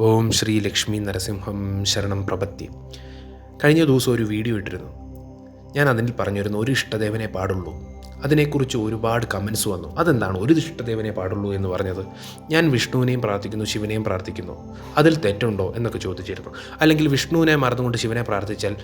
ഓം ശ്രീ ലക്ഷ്മി നരസിംഹം ശരണം പ്രപത്തി. കഴിഞ്ഞ ദിവസം ഒരു വീഡിയോ ഇട്ടിരുന്നു. ഞാൻ അതിൽ പറഞ്ഞിരുന്നു ഒരു ഇഷ്ടദേവനെ പാടുള്ളൂ. അതിനെക്കുറിച്ച് ഒരുപാട് കമൻസ് വന്നു. അതെന്താണ്? ഒരു ഇഷ്ടദേവനെ പാടുള്ളൂ എന്ന് പറഞ്ഞത്. ഞാൻ വിഷ്ണുവിനെയും പ്രാർത്ഥിക്കുന്നു ശിവനെയും പ്രാർത്ഥിക്കുന്നു. അതിൽ തെറ്റുണ്ടോ എന്നൊക്കെ ചോദിച്ചിരുന്നു. അല്ലെങ്കിൽ വിഷ്ണുവിനെ മറന്നുകൊണ്ട് ശിവനെ പ്രാർത്ഥിച്ചാൽ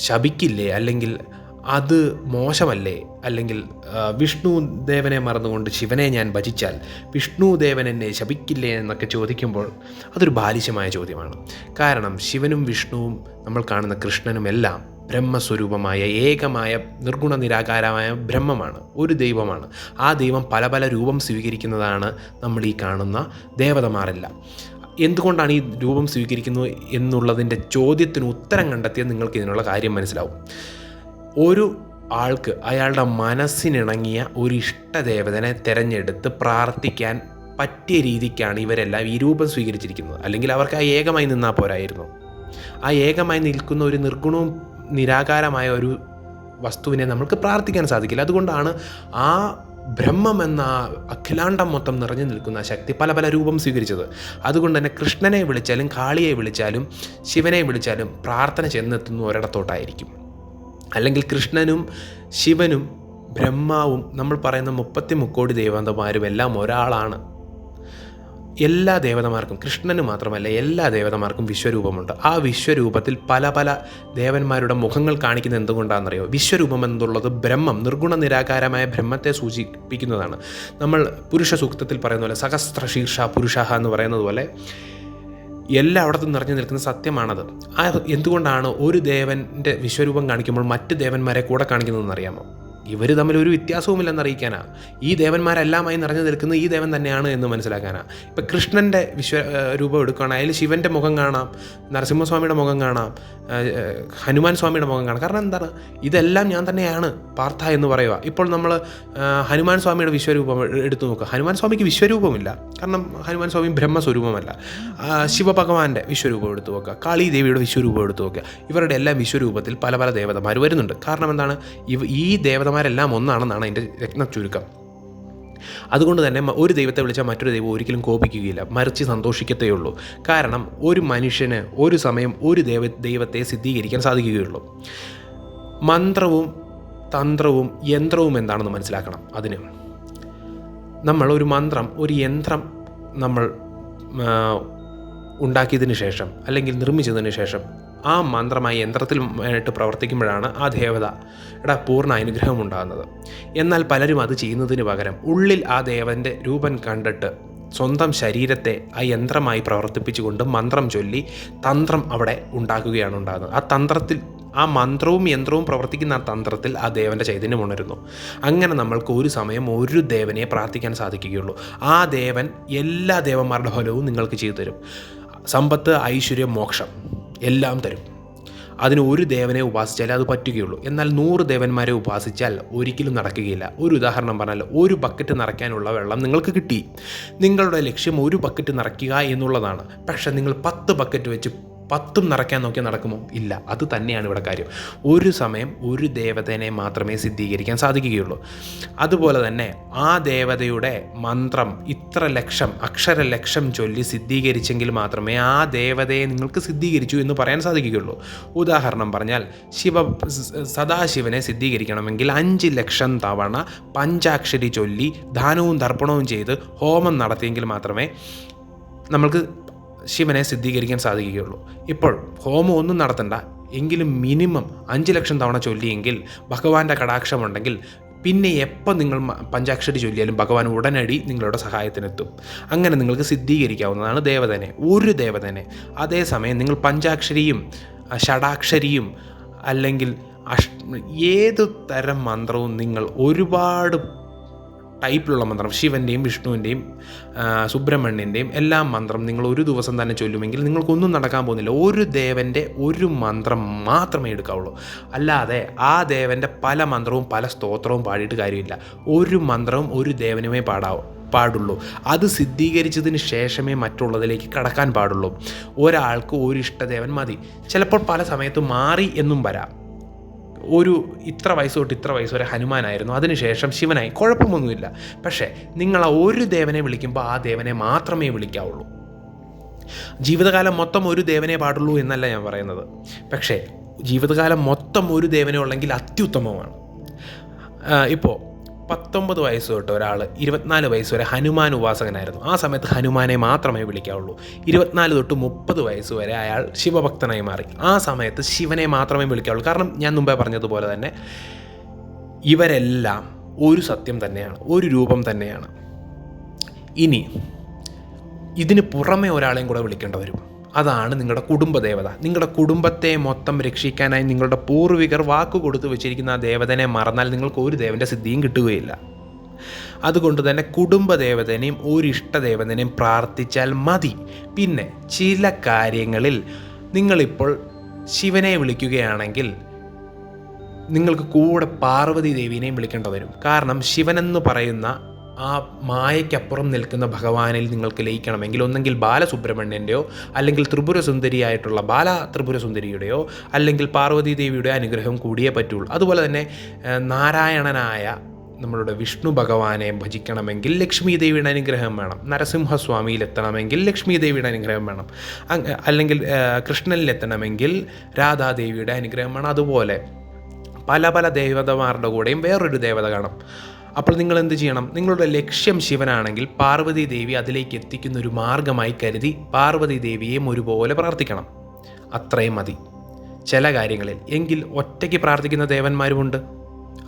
ശപിക്കില്ലേ? അല്ലെങ്കിൽ അത് മോശമല്ലേ? അല്ലെങ്കിൽ വിഷ്ണു ദേവനെ മറന്നുകൊണ്ട് ശിവനെ ഞാൻ ഭജിച്ചാൽ വിഷ്ണു ദേവൻ എന്നെ ശപിക്കില്ലേ എന്നൊക്കെ ചോദിക്കുമ്പോൾ അതൊരു ബാലിശമായ ചോദ്യമാണ്. കാരണം ശിവനും വിഷ്ണുവും നമ്മൾ കാണുന്ന കൃഷ്ണനും എല്ലാം ബ്രഹ്മസ്വരൂപമായ ഏകമായ നിർഗുണ നിരാകാരമായ ബ്രഹ്മമാണ്. ഒരു ദൈവമാണ്. ആ ദൈവം പല പല രൂപം സ്വീകരിക്കുന്നതാണ് നമ്മൾ ഈ കാണുന്ന ദേവതമാരല്ല. എന്തുകൊണ്ടാണ് ഈ രൂപം സ്വീകരിക്കുന്നത് എന്നുള്ളതിന്റെ ചോദ്യത്തിന് ഉത്തരം കണ്ടെത്തിയാൽ നിങ്ങൾക്ക് ഇതിനുള്ള കാര്യം മനസ്സിലാവും. ഒരു ആൾക്ക് അയാളുടെ മനസ്സിനിണങ്ങിയ ഒരു ഇഷ്ടദേവതനെ തിരഞ്ഞെടുത്ത് പ്രാർത്ഥിക്കാൻ പറ്റിയ രീതിക്കാണ് ഇവരെല്ലാം ഈ രൂപം സ്വീകരിച്ചിരിക്കുന്നത്. അല്ലെങ്കിൽ അവർക്ക് ആ ഏകമായി നിന്നാൽ പോരായിരുന്നു. ആ ഏകമായി നിൽക്കുന്ന ഒരു നിർഗുണവും നിരാകാരമായ ഒരു വസ്തുവിനെ നമ്മൾക്ക് പ്രാർത്ഥിക്കാൻ സാധിക്കില്ല. അതുകൊണ്ടാണ് ആ ബ്രഹ്മം എന്ന അഖിലാണ്ടം മൊത്തം നിറഞ്ഞു നിൽക്കുന്ന ശക്തി പല പല രൂപം സ്വീകരിച്ചത്. അതുകൊണ്ട് തന്നെ കൃഷ്ണനെ വിളിച്ചാലും കാളിയെ വിളിച്ചാലും ശിവനെ വിളിച്ചാലും പ്രാർത്ഥന ചെന്നെത്തുന്ന ഒരിടത്തോട്ടായിരിക്കും. അല്ലെങ്കിൽ കൃഷ്ണനും ശിവനും ബ്രഹ്മാവും നമ്മൾ പറയുന്ന മുപ്പത്തി മുക്കോടി ദേവതമാരും എല്ലാം ഒരാളാണ്. എല്ലാ ദേവതമാർക്കും കൃഷ്ണന് മാത്രമല്ല എല്ലാ ദേവതമാർക്കും വിശ്വരൂപമുണ്ട്. ആ വിശ്വരൂപത്തിൽ പല പല ദേവന്മാരുടെ മുഖങ്ങൾ കാണിക്കുന്നത് എന്തുകൊണ്ടാണെന്നറിയോ? വിശ്വരൂപം എന്നുള്ളത് ബ്രഹ്മം നിർഗുണ നിരാകാരമായ ബ്രഹ്മത്തെ സൂചിപ്പിക്കുന്നതാണ്. നമ്മൾ പുരുഷ സൂക്തത്തിൽ പറയുന്ന പോലെ സഹസ്ര ശീർഷ പുരുഷ എന്ന് പറയുന്നത് പോലെ എല്ലായിടത്തും നിറഞ്ഞു നിൽക്കുന്ന സത്യമാണത്. എന്തുകൊണ്ടാണ് ഒരു ദേവന്റെ വിശ്വരൂപം കാണിക്കുമ്പോൾ മറ്റ് ദേവന്മാരെ കൂടെ കാണിക്കുന്നതെന്ന് അറിയാമോ? ഇവർ തമ്മിൽ ഒരു വ്യത്യാസവുമില്ലെന്ന് അറിയിക്കാനാ. ഈ ദേവന്മാരെല്ലാമായി നിറഞ്ഞു നിൽക്കുന്ന ഈ ദേവൻ തന്നെയാണ് എന്ന് മനസ്സിലാക്കാനാ. ഇപ്പം കൃഷ്ണന്റെ വിശ്വ രൂപം എടുക്കുകയാണെങ്കിൽ അതിൽ ശിവന്റെ മുഖം കാണാം നരസിംഹസ്വാമിയുടെ മുഖം കാണാം ഹനുമാൻ സ്വാമിയുടെ മുഖം കാണാം. കാരണം എന്താണ്? ഇതെല്ലാം ഞാൻ തന്നെയാണ് പാർത്ഥ എന്ന് പറയുക. ഇപ്പോൾ നമ്മൾ ഹനുമാൻ സ്വാമിയുടെ വിശ്വരൂപം എടുത്തു നോക്കുക. ഹനുമാൻ സ്വാമിക്ക് വിശ്വരൂപമില്ല. കാരണം ഹനുമാൻ സ്വാമി ബ്രഹ്മസ്വരൂപമല്ല. ശിവഭഗവാന്റെ വിശ്വരൂപം എടുത്തു നോക്കുക. കാളി ദേവിയുടെ വിശ്വരൂപം എടുത്തു നോക്കുക. ഇവരുടെ എല്ലാം വിശ്വരൂപത്തിൽ പല പല ദേവതമാർ വരുന്നുണ്ട്. കാരണം എന്താണ്? ഇവ ഈ ദേവതമാരെല്ലാം ഒന്നാണെന്നാണ് അതിന്റെ രത്ന ചുരുക്കം. അതുകൊണ്ട് തന്നെ ഒരു ദൈവത്തെ വിളിച്ചാൽ മറ്റൊരു ദൈവം ഒരിക്കലും കോപിക്കുകയില്ല. മറിച്ച് സന്തോഷിക്കത്തേ ഉള്ളൂ. കാരണം ഒരു മനുഷ്യന് ഒരു സമയം ഒരു ദൈവ ദൈവത്തെ സിദ്ധീകരിക്കാൻ സാധിക്കുകയുള്ളൂ. മന്ത്രവും തന്ത്രവും യന്ത്രവും എന്താണെന്ന് മനസ്സിലാക്കണം അതിന്. നമ്മൾ ഒരു മന്ത്രം ഒരു യന്ത്രം നമ്മൾ ഉണ്ടാക്കിയതിന് ശേഷം അല്ലെങ്കിൽ നിർമ്മിച്ചതിന് ശേഷം ആ മന്ത്രമായി യന്ത്രത്തിൽ ആയിട്ട് പ്രവർത്തിക്കുമ്പോഴാണ് ആ ദേവത എടാ പൂർണ അനുഗ്രഹം ഉണ്ടാകുന്നത്. എന്നാൽ പലരും അത് ചെയ്യുന്നതിന് പകരം ഉള്ളിൽ ആ ദേവന്റെ രൂപം കണ്ടിട്ട് സ്വന്തം ശരീരത്തെ ആ യന്ത്രമായി പ്രവർത്തിപ്പിച്ചുകൊണ്ട് മന്ത്രം ചൊല്ലി തന്ത്രം അവിടെ ഉണ്ടാക്കുകയാണ് ഉണ്ടാകുന്നത്. ആ തന്ത്രത്തിൽ ആ മന്ത്രവും യന്ത്രവും പ്രവർത്തിക്കുന്ന ആ തന്ത്രത്തിൽ ആ ദേവന്റെ ചൈതന്യം ഉണരുന്നു. അങ്ങനെ നമ്മൾക്ക് ഒരു സമയം ഒരു ദേവനെ പ്രാർത്ഥിക്കാൻ സാധിക്കുകയുള്ളൂ. ആ ദേവൻ എല്ലാ ദേവന്മാരുടെ ഫലവും നിങ്ങൾക്ക് ചെയ്തു തരും. സമ്പത്ത് ഐശ്വര്യം മോക്ഷം. എല്ലാം തരും. അതിന് ഒരു ദേവനെ ഉപാസിച്ചാലേ അത് പറ്റുകയുള്ളൂ. എന്നാൽ നൂറ് ദേവന്മാരെ ഉപാസിച്ചാൽ ഒരിക്കലും നടക്കുകയില്ല. ഒരു ഉദാഹരണം പറഞ്ഞാൽ ഒരു ബക്കറ്റ് നിറയ്ക്കാനുള്ള വെള്ളം നിങ്ങൾക്ക് കിട്ടി. നിങ്ങളുടെ ലക്ഷ്യം ഒരു ബക്കറ്റ് നിറയ്ക്കുക എന്നുള്ളതാണ്. പക്ഷേ നിങ്ങൾ പത്ത് ബക്കറ്റ് വെച്ച് പത്തും നിറയ്ക്കാൻ നോക്കി നടക്കുമോ? ഇല്ല. അത് തന്നെയാണ് ഇവിടെ കാര്യം. ഒരു സമയം ഒരു ദേവതനെ മാത്രമേ സിദ്ധീകരിക്കാൻ സാധിക്കുകയുള്ളൂ. അതുപോലെ തന്നെ ആ ദേവതയുടെ മന്ത്രം ഇത്ര ലക്ഷം അക്ഷര ലക്ഷം ചൊല്ലി സിദ്ധീകരിച്ചെങ്കിൽ മാത്രമേ ആ ദേവതയെ നിങ്ങൾക്ക് സിദ്ധീകരിച്ചു എന്ന് പറയാൻ സാധിക്കുകയുള്ളൂ. ഉദാഹരണം പറഞ്ഞാൽ ശിവ സദാശിവനെ സിദ്ധീകരിക്കണമെങ്കിൽ അഞ്ച് ലക്ഷം തവണ പഞ്ചാക്ഷരി ചൊല്ലി ദാനവും തർപ്പണവും ചെയ്ത് ഹോമം നടത്തിയെങ്കിൽ മാത്രമേ നമ്മൾക്ക് ശിവനെ സിദ്ധീകരിക്കാൻ സാധിക്കുകയുള്ളൂ. ഇപ്പോൾ ഹോമം ഒന്നും നടത്തണ്ട. എങ്കിലും മിനിമം അഞ്ച് ലക്ഷം തവണ ചൊല്ലിയെങ്കിൽ ഭഗവാന്റെ കടാക്ഷമുണ്ടെങ്കിൽ പിന്നെ എപ്പോൾ നിങ്ങൾ പഞ്ചാക്ഷരി ചൊല്ലിയാലും ഭഗവാൻ ഉടനടി നിങ്ങളുടെ സഹായത്തിനെത്തും. അങ്ങനെ നിങ്ങൾക്ക് സിദ്ധീകരിക്കാവുന്നതാണ് ദേവതനെ ഒരു ദേവതനെ. അതേസമയം നിങ്ങൾ പഞ്ചാക്ഷരിയും ഷടാക്ഷരിയും അല്ലെങ്കിൽ അഷ് ഏത് തരം മന്ത്രവും നിങ്ങൾ ഒരുപാട് ടൈപ്പിലുള്ള മന്ത്രം ശിവന്റെയും വിഷ്ണുവിന്റെയും സുബ്രഹ്മണ്യന്റെയും എല്ലാം മന്ത്രം നിങ്ങൾ ഒരു ദിവസം തന്നെ ചൊല്ലുമെങ്കിൽ നിങ്ങൾക്കൊന്നും നടക്കാൻ പോകുന്നില്ല. ഒരു ദേവന്റെ ഒരു മന്ത്രം മാത്രമേ എടുക്കാവുള്ളൂ. അല്ലാതെ ആ ദേവന്റെ പല മന്ത്രവും പല സ്തോത്രവും പാടിയിട്ട് കാര്യമില്ല. ഒരു മന്ത്രവും ഒരു ദേവനുമേ പാടാവും പാടുള്ളൂ. അത് സിദ്ധീകരിച്ചതിന് ശേഷമേ മറ്റുള്ളതിലേക്ക് കടക്കാൻ പാടുള്ളൂ. ഒരാൾക്ക് ഒരു ഇഷ്ടദേവൻ മതി. ചിലപ്പോൾ പല സമയത്തും മാറി എന്നും വരാം. ഒരു ഇത്ര വയസ്സ് തൊട്ട് ഇത്ര വയസ്സ് വരെ ഹനുമാനായിരുന്നു. അതിനുശേഷം ശിവനായി. കുഴപ്പമൊന്നുമില്ല. പക്ഷേ നിങ്ങൾ ആ ഒരു ദേവനെ വിളിക്കുമ്പോൾ ആ ദേവനെ മാത്രമേ വിളിക്കാവുള്ളൂ. ജീവിതകാലം മൊത്തം ഒരു ദേവനെ പാടുള്ളൂ എന്നല്ല ഞാൻ പറയുന്നത്. പക്ഷേ ജീവിതകാലം മൊത്തം ഒരു ദേവനെ ഉള്ളെങ്കിൽ അത്യുത്തമമാണ്. ഇപ്പോൾ പത്തൊമ്പത് വയസ്സ് തൊട്ട് ഒരാൾ ഇരുപത്തിനാല് വയസ്സ് വരെ ഹനുമാൻ ഉപാസകനായിരുന്നു. ആ സമയത്ത് ഹനുമാനെ മാത്രമേ വിളിക്കാവുള്ളൂ. ഇരുപത്തിനാല് തൊട്ട് മുപ്പത് വയസ്സ് വരെ അയാൾ ശിവഭക്തനായി മാറി. ആ സമയത്ത് ശിവനെ മാത്രമേ വിളിക്കാവുള്ളൂ. കാരണം ഞാൻ മുമ്പേ പറഞ്ഞതുപോലെ തന്നെ ഇവരെല്ലാം ഒരു സത്യം തന്നെയാണ് ഒരു രൂപം തന്നെയാണ്. ഇനി ഇതിന് പുറമെ ഒരാളെയും കൂടെ വിളിക്കേണ്ടി വരും. അതാണ് നിങ്ങളുടെ കുടുംബദേവത. നിങ്ങളുടെ കുടുംബത്തെ മൊത്തം രക്ഷിക്കാനായി നിങ്ങളുടെ പൂർവികർ വാക്ക് കൊടുത്തു വെച്ചിരിക്കുന്ന ആ ദേവതനെ മറന്നാൽ നിങ്ങൾക്ക് ഒരു ദേവന്റെ സിദ്ധിയും കിട്ടുകയില്ല. അതുകൊണ്ട് തന്നെ കുടുംബദേവതനെയും ഒരു ഇഷ്ടദേവതനെയും പ്രാർത്ഥിച്ചാൽ മതി. പിന്നെ ചില കാര്യങ്ങളിൽ നിങ്ങളിപ്പോൾ ശിവനെ വിളിക്കുകയാണെങ്കിൽ നിങ്ങൾക്ക് കൂടെ പാർവതി ദേവീനെയും വിളിക്കേണ്ടി വരും. കാരണം ശിവനെന്ന് പറയുന്ന ആ മായയ്ക്കപ്പുറം നിൽക്കുന്ന ഭഗവാനിൽ നിങ്ങൾക്ക് ലയിക്കണമെങ്കിൽ ഒന്നെങ്കിൽ ബാലസുബ്രഹ്മണ്യന്റെയോ അല്ലെങ്കിൽ ത്രിപുരസുന്ദരിയായിട്ടുള്ള ബാല ത്രിപുരസുന്ദരിയുടെയോ അല്ലെങ്കിൽ പാർവതി ദേവിയുടെ അനുഗ്രഹം കൂടിയേ പറ്റുള്ളൂ. അതുപോലെ തന്നെ നാരായണനായ നമ്മളുടെ വിഷ്ണു ഭഗവാനെ ഭജിക്കണമെങ്കിൽ ലക്ഷ്മി ദേവിയുടെ അനുഗ്രഹം വേണം. നരസിംഹസ്വാമിയിലെത്തണമെങ്കിൽ ലക്ഷ്മി ദേവിയുടെ അനുഗ്രഹം വേണം. അല്ലെങ്കിൽ കൃഷ്ണനിലെത്തണമെങ്കിൽ രാധാദേവിയുടെ അനുഗ്രഹം വേണം. അതുപോലെ പല പല ദേവതമാരുടെ കൂടെയും വേറൊരു ദേവത കാണും. അപ്പോൾ നിങ്ങൾ എന്ത് ചെയ്യണം? നിങ്ങളുടെ ലക്ഷ്യം ശിവനാണെങ്കിൽ പാർവതി ദേവി അതിലേക്ക് എത്തിക്കുന്ന ഒരു മാർഗമായി കരുതി പാർവതി ദേവിയെയും ഒരുപോലെ പ്രാർത്ഥിക്കണം. അത്രയും മതി. ചില കാര്യങ്ങളിൽ എങ്കിൽ ഒറ്റയ്ക്ക് പ്രാർത്ഥിക്കുന്ന ദേവന്മാരുമുണ്ട്.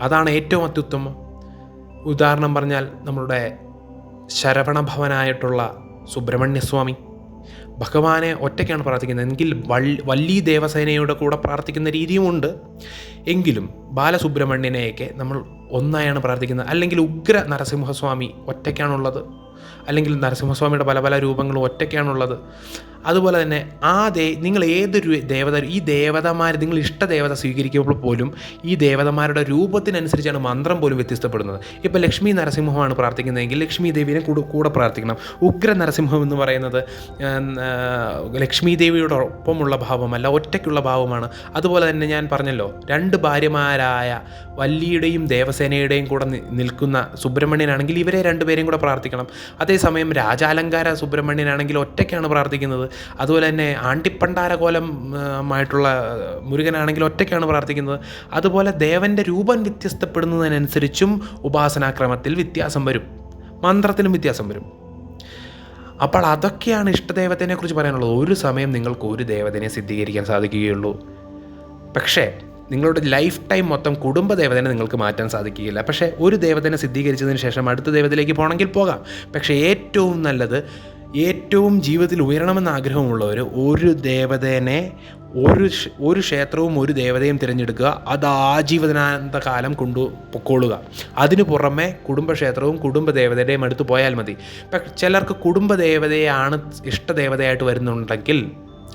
അതാണ് ഏറ്റവും അത്യുത്തമം. ഉദാഹരണം പറഞ്ഞാൽ നമ്മളുടെ ശരവണഭവനായിട്ടുള്ള സുബ്രഹ്മണ്യസ്വാമി ഭഗവാനെ ഒറ്റയ്ക്കാണ് പ്രാർത്ഥിക്കുന്നത്. എങ്കിൽ വള്ളി ദേവസേനയുടെ കൂടെ പ്രാർത്ഥിക്കുന്ന രീതിയുമുണ്ട്. എങ്കിലും ബാലസുബ്രഹ്മണ്യനെയൊക്കെ നമ്മൾ ഒന്നായാണ് പ്രാർത്ഥിക്കുന്നത്. അല്ലെങ്കിൽ ഉഗ്ര നരസിംഹസ്വാമി ഒറ്റയ്ക്കാണുള്ളത്. അല്ലെങ്കിൽ നരസിംഹസ്വാമിയുടെ പല പല രൂപങ്ങളും ഒറ്റയ്ക്കാണുള്ളത്. അതുപോലെ തന്നെ ആ ദേ നിങ്ങൾ ഏതൊരു ദേവത ഈ ദേവതമാർ നിങ്ങൾ ഇഷ്ട ദേവത സ്വീകരിക്കുമ്പോൾ പോലും ഈ ദേവതമാരുടെ രൂപത്തിനനുസരിച്ചാണ് മന്ത്രം പോലും വ്യത്യസ്തപ്പെടുന്നത്. ഇപ്പോൾ ലക്ഷ്മി നരസിംഹമാണ് പ്രാർത്ഥിക്കുന്നതെങ്കിൽ ലക്ഷ്മി ദേവിനെ കൂടെ കൂടെ പ്രാർത്ഥിക്കണം. ഉഗ്ര നരസിംഹം എന്ന് പറയുന്നത് ലക്ഷ്മി ദേവിയുടെ ഒപ്പമുള്ള ഭാവമല്ല ഒറ്റയ്ക്കുള്ള ഭാവമാണ്. അതുപോലെ തന്നെ ഞാൻ പറഞ്ഞല്ലോ രണ്ട് ഭാര്യമാരായ വല്ലിയുടെയും ദേവസേനയുടെയും കൂടെ നിൽക്കുന്ന സുബ്രഹ്മണ്യനാണെങ്കിൽ ഇവരെ രണ്ടുപേരെയും കൂടെ പ്രാർത്ഥിക്കണം. അതേസമയം രാജാലങ്കാര സുബ്രഹ്മണ്യനാണെങ്കിൽ ഒറ്റയ്ക്കാണ് പ്രാർത്ഥിക്കുന്നത്. അതുപോലെ തന്നെ ആണ്ടിപ്പണ്ടാരകോലമായിട്ടുള്ള മുരുകനാണെങ്കിൽ ഒറ്റയ്ക്കാണ് പ്രാർത്ഥിക്കുന്നത്. അതുപോലെ ദേവന്റെ രൂപം വ്യത്യസ്തപ്പെടുന്നതിനനുസരിച്ചും ഉപാസനാക്രമത്തിൽ വ്യത്യാസം വരും. മന്ത്രത്തിലും വ്യത്യാസം വരും. അപ്പോൾ അതൊക്കെയാണ് ഇഷ്ടദേവത്തിനെ കുറിച്ച് പറയാനുള്ളത്. ഒരു സമയം നിങ്ങൾക്ക് ഒരു ദേവതനെ സിദ്ധീകരിക്കാൻ സാധിക്കുകയുള്ളൂ. പക്ഷേ നിങ്ങളുടെ ലൈഫ് ടൈം മൊത്തം കുടുംബ ദേവതനെ നിങ്ങൾക്ക് മാറ്റാൻ സാധിക്കുകയില്ല. പക്ഷേ ഒരു ദേവതനെ സിദ്ധീകരിച്ചതിന് ശേഷം അടുത്ത ദേവതയിലേക്ക് പോകണമെങ്കിൽ പോകാം. പക്ഷേ ഏറ്റവും നല്ലത് ഏറ്റവും ജീവിതത്തിൽ ഉയരണമെന്ന് ആഗ്രഹമുള്ളവർ ഒരു ദേവതേനെ ഒരു ഒരു ക്ഷേത്രവും ഒരു ദേവതയും തിരഞ്ഞെടുക്കുക. അത് ആജീവനാന്ത കാലം കൊണ്ടു പൊക്കോളുക. അതിനു പുറമെ കുടുംബക്ഷേത്രവും കുടുംബ ദേവതയുടെയും അടുത്ത് പോയാൽ മതി. പക്ഷെ ചിലർക്ക് കുടുംബ ദേവതയാണ് ഇഷ്ടദേവതയായിട്ട് വരുന്നുണ്ടെങ്കിൽ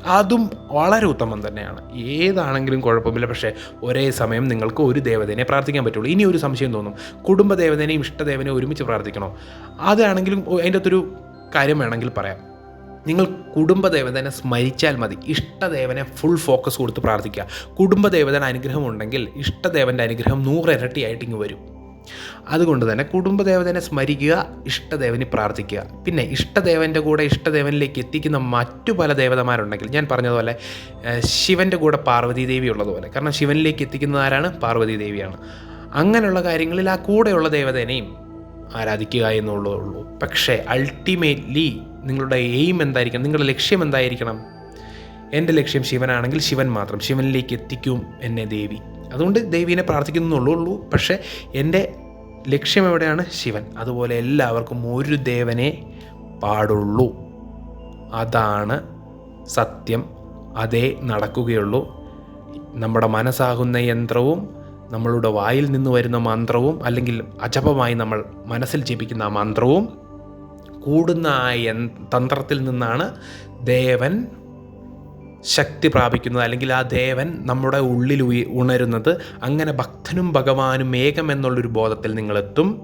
അതും വളരെ ഉത്തമം തന്നെയാണ്. ഏതാണെങ്കിലും കുഴപ്പമില്ല. പക്ഷേ ഒരേ സമയം നിങ്ങൾക്ക് ഒരു ദേവതേനെ പ്രാർത്ഥിക്കാൻ പറ്റുള്ളൂ. ഇനി ഒരു സംശയം തോന്നും. കുടുംബ ദേവതനെയും ഇഷ്ടദേവനെയും ഒരുമിച്ച് പ്രാർത്ഥിക്കണോ? അതാണെങ്കിലും അതിന്റെ അകത്തൊരു കാര്യം വേണമെങ്കിൽ പറയാം. നിങ്ങൾ കുടുംബദേവതനെ സ്മരിച്ചാൽ മതി. ഇഷ്ടദേവനെ ഫുൾ ഫോക്കസ് കൊടുത്ത് പ്രാർത്ഥിക്കുക. കുടുംബദേവതയുടെ അനുഗ്രഹം ഉണ്ടെങ്കിൽ ഇഷ്ടദേവന്റെ അനുഗ്രഹം നൂറിരട്ടിയായിട്ട് ഇങ്ങ് വരും. അതുകൊണ്ട് തന്നെ കുടുംബദേവതനെ സ്മരിക്കുക ഇഷ്ടദേവനെ പ്രാർത്ഥിക്കുക. പിന്നെ ഇഷ്ടദേവന്റെ കൂടെ ഇഷ്ടദേവനിലേക്ക് എത്തിക്കുന്ന മറ്റു പല ദേവതമാരുണ്ടെങ്കിൽ ഞാൻ പറഞ്ഞതുപോലെ ശിവന്റെ കൂടെ പാർവതി ദേവി ഉള്ളതുപോലെ. കാരണം ശിവനിലേക്ക് എത്തിക്കുന്നത് ആരാണ്? പാർവതി ദേവിയാണ്. അങ്ങനെയുള്ള കാര്യങ്ങളിൽ ആ കൂടെയുള്ള ദേവതേനെയും ആരാധിക്കുക എന്നുള്ളതേ ഉള്ളൂ. പക്ഷേ അൾട്ടിമേറ്റ്ലി നിങ്ങളുടെ എയിം എന്തായിരിക്കണം? നിങ്ങളുടെ ലക്ഷ്യം എന്തായിരിക്കണം? എന്റെ ലക്ഷ്യം ശിവനാണെങ്കിൽ ശിവൻ മാത്രം. ശിവനിലേക്ക് എത്തിക്കും എന്നെ ദേവി. അതുകൊണ്ട് ദേവീനെ പ്രാർത്ഥിക്കുന്നുള്ളൂ ഉള്ളൂ. പക്ഷേ എന്റെ ലക്ഷ്യം എവിടെയാണ്? ശിവൻ. അതുപോലെ എല്ലാവർക്കും ഒരു ദേവനെ പാടുള്ളൂ. അതാണ് സത്യം. അതേ നടക്കുകയുള്ളൂ. നമ്മുടെ മനസ്സാകുന്ന യന്ത്രവും നമ്മളുടെ വായിൽ നിന്ന് വരുന്ന മന്ത്രവും അല്ലെങ്കിൽ അജപമായി നമ്മൾ മനസ്സിൽ ജപിക്കുന്ന ആ മന്ത്രവും കൂടുന്ന ആ തന്ത്രത്തിൽ നിന്നാണ് ദേവൻ ശക്തി പ്രാപിക്കുന്നത്. അല്ലെങ്കിൽ ആ ദേവൻ നമ്മുടെ ഉള്ളിൽ ഉണരുന്നത്. അങ്ങനെ ഭക്തനും ഭഗവാനും ഏകം എന്നുള്ളൊരു ബോധത്തിൽ നിങ്ങളെത്തും.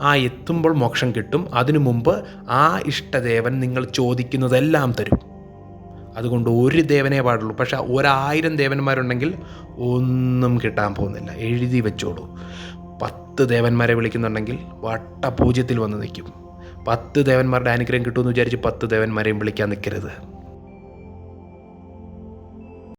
ആ എത്തുമ്പോൾ മോക്ഷം കിട്ടും. അതിനു മുമ്പ് ആ ഇഷ്ടദേവൻ നിങ്ങൾ ചോദിക്കുന്നതെല്ലാം തരും. അതുകൊണ്ട് ഒരു ദേവനേ പാടുള്ളൂ. പക്ഷേ ഒരായിരം ദേവന്മാരുണ്ടെങ്കിൽ ഒന്നും കിട്ടാൻ പോകുന്നില്ല. എഴുതി വെച്ചോളൂ. പത്ത് ദേവന്മാരെ വിളിക്കുന്നുണ്ടെങ്കിൽ വട്ടപൂജ്യത്തിൽ വന്ന് നിൽക്കും. പത്ത് ദേവന്മാരുടെ അനുഗ്രഹം കിട്ടുമെന്ന് വിചാരിച്ച് പത്ത് ദേവന്മാരെയും വിളിക്കാൻ നിൽക്കരുത്.